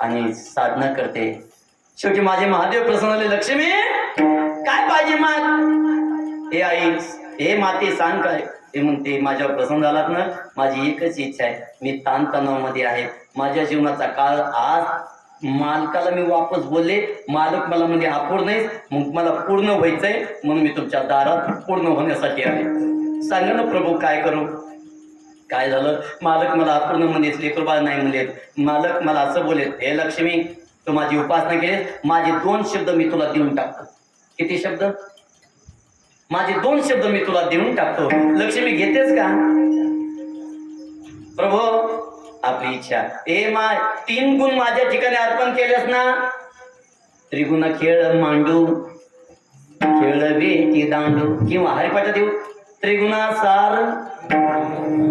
आणि साधना करते. शेवटी माझे महादेव प्रसन्न झाले लक्ष्मी काय पाहिजे मग? हे आई हे माते सांग काय? ते म्हणते माझ्यावर प्रसन्न झालात ना? माझी एकच इच्छा आहे. मी ताणतणावामध्ये आहे. माझ्या जीवनाचा काळ आज मालकाला मी वापस बोलले. मालक मला म्हणजे अपूर्ण नाही मग मला पूर्ण व्हायचंय. म्हणून मी तुमच्या दारात पूर्ण होण्यासाठी आले सांगा ना प्रभू काय करू? काय झालं? मालक मला अपूर्ण म्हणले लेकरबाळ नाही म्हणले मालक मला असं बोले हे लक्ष्मी तू माझी उपासना केली माझे दोन शब्द मी तुला देऊन टाकतो. किती शब्द? माझे दोन शब्द मी तुला देऊन टाकतो. लक्ष्मी घेतेस का? प्रभू आपली इच्छा. ए मा तीन गुण माझ्या ठिकाणी अर्पण केलेस ना? त्रिगुण खेळ मांडू. खेळ बेटी दांडू. किंवा हरिपाठ देऊ त्रिगुणा सार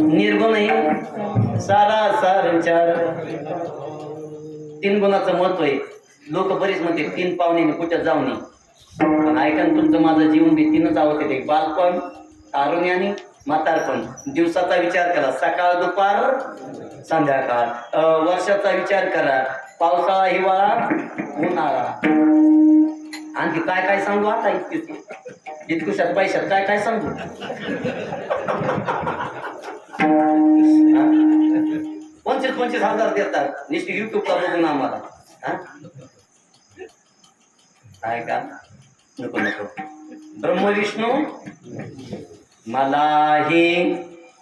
निर्गुण सारा सार विचार. तीन गुणाचं महत्त्व आहे. लोक बरीच म्हणते तीन पाहुणे कुठं जाऊ नये पण ऐका तुमचं माझं जीवन बी तीनच आवडते येते बालपण तारुण्य आणि म्हातारपण. दिवसाचा विचार करा. सकाळ दुपार संध्याकाळ. वर्षाचा विचार करा. पावसाळा हिवाळा उन्हाळा. आणखी काय काय सांगू आता इतकी इतकुशात पैशात काय काय सांगू? पंचवीस पंचवीस हजार देतात. नुसती युट्यूबला बघून आम्हाला. काय का? नको नको. ब्रह्म विष्णू मला हे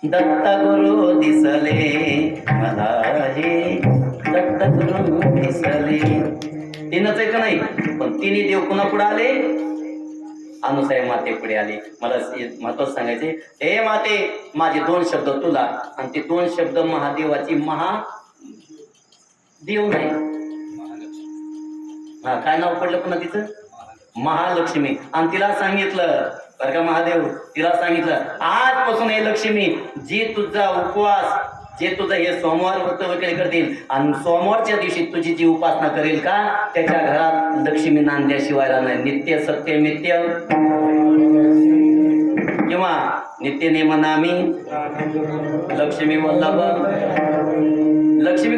दत्त गुरु दिसले. मला हे दत्त गुरु दिसले. तीनच आहे का नाही? पण तिन्ही देव कुणा पुढे आले? अनुसाय माते पुढे आले. मला महत्वाचं सांगायचे हे माते माझे दोन शब्द तुला आणि ते दोन शब्द महादेवाची महा देव नाही हा काय नाव पडलं पुन्हा तिचं? महालक्ष्मी. आणि तिला सांगितलं बरं का महादेव तिला सांगितलं आजपासून हे लक्ष्मी जे तुझा उपवास जे तुझं हे सोमवार व्रत वगैरे करतील आणि सोमवारच्या दिवशी तुझी जी उपासना करेल का त्याच्या घरात लक्ष्मी नांद्याशिवाय राहणार नित्य सत्य नित्य. किंवा नित्य नेमनामी लक्ष्मी वल्लभा. लक्ष्मी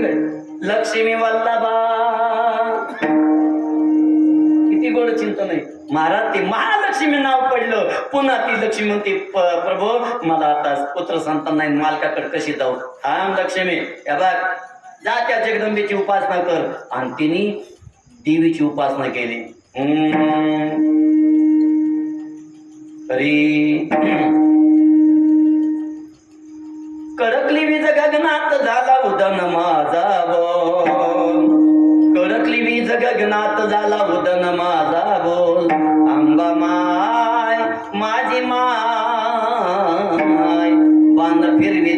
लक्ष्मी वल्लभा. किती गोड चिंतन आहे. महाराज ते लक्ष्मी नाव पडलं. पुन्हा ती लक्ष्मी म्हणते प्रभो मला आता पुत्र संतान नाही मालकाकडे कशी जाऊ? थांब लक्ष्मी या बघ जा त्या जगदंबेची उपासना कर. आणि तिने देवीची उपासना केली. हरी कडकली वीज गगनात झाला उदन माझा बोल कडकली वीज गगनात झाला उदन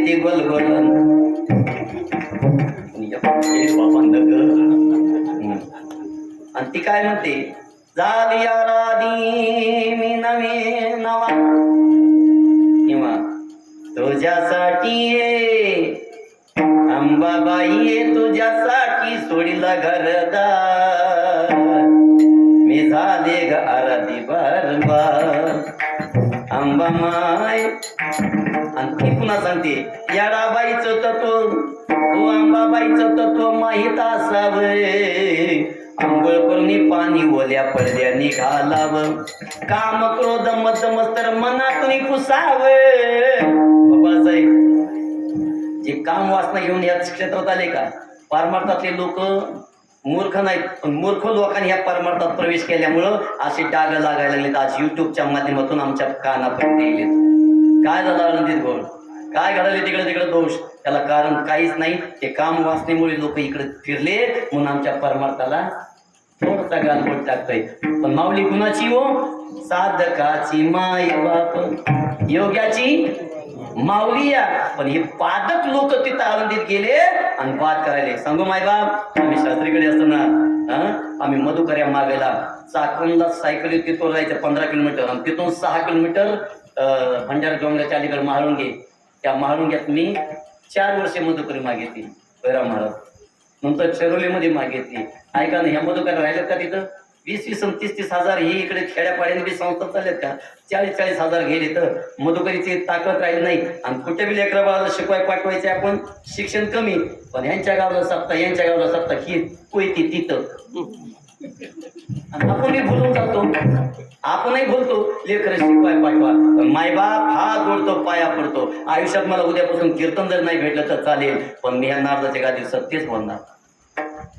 ती गोलगोलन आणि ती काय म्हणते? झाली आराधी मी नवे नवा. किंवा तुझ्यासाठी ये. अंबाबाई ये तुझ्यासाठी सोडीला घरदार. मी झाले ग आराधी बरबार अंबा माय आणि ती पुन्हा सांगते याडाबाईचं तत्व ओ तत्व माहीत असावे. आंघोळ करून पाणी ओल्या पडल्या निघालावं काम क्रोध मत मस्तर मनातून पुसावे बाबासाहेब जे काम वासना घेऊन या क्षेत्रात आले का? पारमार्थातले लोक मूर्ख नाहीत पण मूर्ख लोकांनी या परमार्थात प्रवेश केल्यामुळं असे डाग लागायला लागलेत. आज युट्यूबच्या माध्यमातून आमच्या कानापर्यंत गेलेत काय झालं आनंदित घोळ काय घडले तिकडे तिकडे दोष? त्याला कारण काहीच नाही. ते काम वाचण्यामुळे लोक इकडे फिरले. म्हणून आमच्या परमार्थाला थोडसा गालबोट टाकतोय. पण माऊली कुणाची हो? साधकाची माय बाप. योग्याची माऊली या. पण हे पादक लोक तिथं आनंदीत गेले आणि वाद करायले. सांगू माय बाप आम्ही शास्त्रीकडे असताना आम्ही मधुकऱ्या मागेला चाकणला सायकल तिथून जायचं पंधरा किलोमीटर आणि तिथून सहा किलोमीटर भंडारा डोंगराच्या अलीकडे महाळुंगे. त्या महाळुंग्यात मी चार वर्षे मधुकरी मागितली बैरा महाराज नंतर चरोलीमध्ये मागितली. ऐका ना ह्या मधुकर राहिलेत का तिथं? वीस वीस तीस तीस हजार ही इकडे खेड्यापाड्याने बी संस्था चालल्यात का? चाळीस चाळीस हजार गेले तर मधुकरीची ताकद राहील नाही. आणि कुठे बी लेकरं बाळाला शिकवाय पाठवायचे आपण? शिक्षण कमी. पण यांच्या गावाला सप्ताह यांच्या गावाला सप्ताह ही कोयती तिथं. आपणही भुलून जातो आपणही बोलतो लेकर शिकवाय पाठवा. पण मायबाप हा जोडतो पाया पडतो. आयुष्यात मला उद्यापासून कीर्तन जर नाही भेटलं तर चालेल पण मी या नारदाच्या गादी सत्यच म्हणणार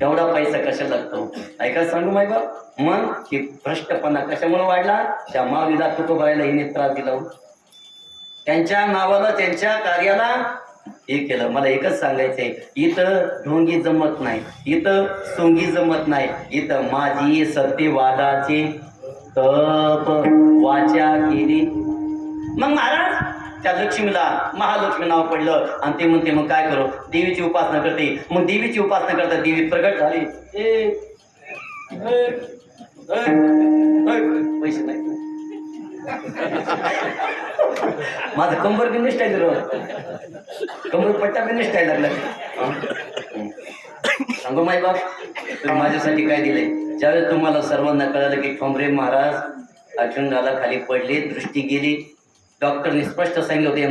एवढा पैसा कशा लागतो? ऐका सांगू मायबाप? मग की भ्रष्टपणा कशामुळे वाढला? त्या माऊलीला तुको हिने त्रास दिला हो. त्यांच्या नावाला त्यांच्या कार्याला हे केलं. मला एकच सांगायचंय इथं ढोंगी जमत नाही इथं सोंगी जमत नाही इथं माझी सत्यवादाची तप वाचा केली. मग महाराज त्या लक्ष्मीला महालक्ष्मी नाव पडलं आणि ते म्हणते मग काय करू? देवीची उपासना करते. मग देवीची उपासना करता देवी प्रगट झाली. पैसे नाही माझं कंबर बी निष्ठाय रो कंबर पट्टा बी निष्ठाय लागला. सांगू माय बाप तुम्ही माझ्यासाठी काय दिलंय? ज्यावेळेस तुम्हाला सर्वांना कळालं की ठोंबरे महाराज अचुंगाला खाली पडले दृष्टी गेली डॉक्टरने स्पष्ट सांगितलं होते